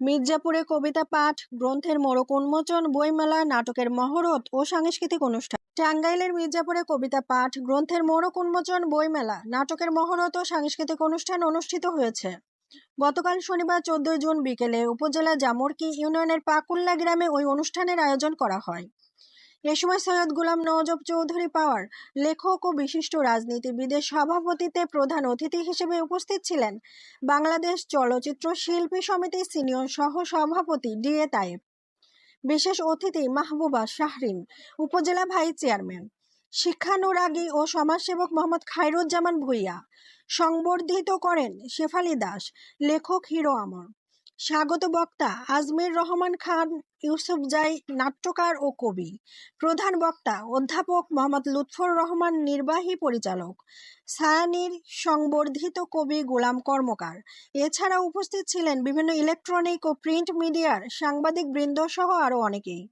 মির্জাপুরে কবিতা পাঠ, গ্রন্থের মোড়ক উন্মোচন, বইমেলা, নাটকের মহরত ও সাংস্কৃতিক অনুষ্ঠান। টাঙ্গাইলের মির্জাপুরে কবিতা পাঠ, গ্রন্থের মোড়ক উন্মোচন, বইমেলা, নাটকের মহরত ও সাংস্কৃতিক অনুষ্ঠান অনুষ্ঠিত হয়েছে। গতকাল শনিবার চোদ্দই জুন বিকেলে উপজেলা জামরকি ইউনিয়নের পাকুল্লা গ্রামে ওই অনুষ্ঠানের আয়োজন করা হয়। এ সময় সৈয়দ গুলাম নওজব চৌধুরী পাওয়ার লেখক ও বিশিষ্ট রাজনীতিবিদের সভাপতিতে প্রধান অতিথি হিসেবে উপস্থিত ছিলেন বাংলাদেশ চলচ্চিত্র শিল্পী সমিতির সিনিয়র সহ সভাপতি ডি এ তায়েব বিশেষ অতিথি মাহবুবা শাহরিন, উপজেলা ভাইস চেয়ারম্যান, শিক্ষানুরাগী ও সমাজসেবক মোহাম্মদ খায়রুজ্জামান ভূঁইয়া, সংবর্ধিত করেন শেফালি দাস, লেখক হিরো আমর। স্বাগত বক্তা আজমির রহমান খান, ইউসুফ জাই, নাট্যকার ও কবি। প্রধান বক্তা অধ্যাপক মোহাম্মদ লুৎফর রহমান, নির্বাহী পরিচালক। সায়ানির সংবর্ধিত কবি গোলাম কর্মকার। এছাড়া উপস্থিত ছিলেন বিভিন্ন ইলেকট্রনিক ও প্রিন্ট মিডিয়ার সাংবাদিক বৃন্দ সহ আরও অনেকেই।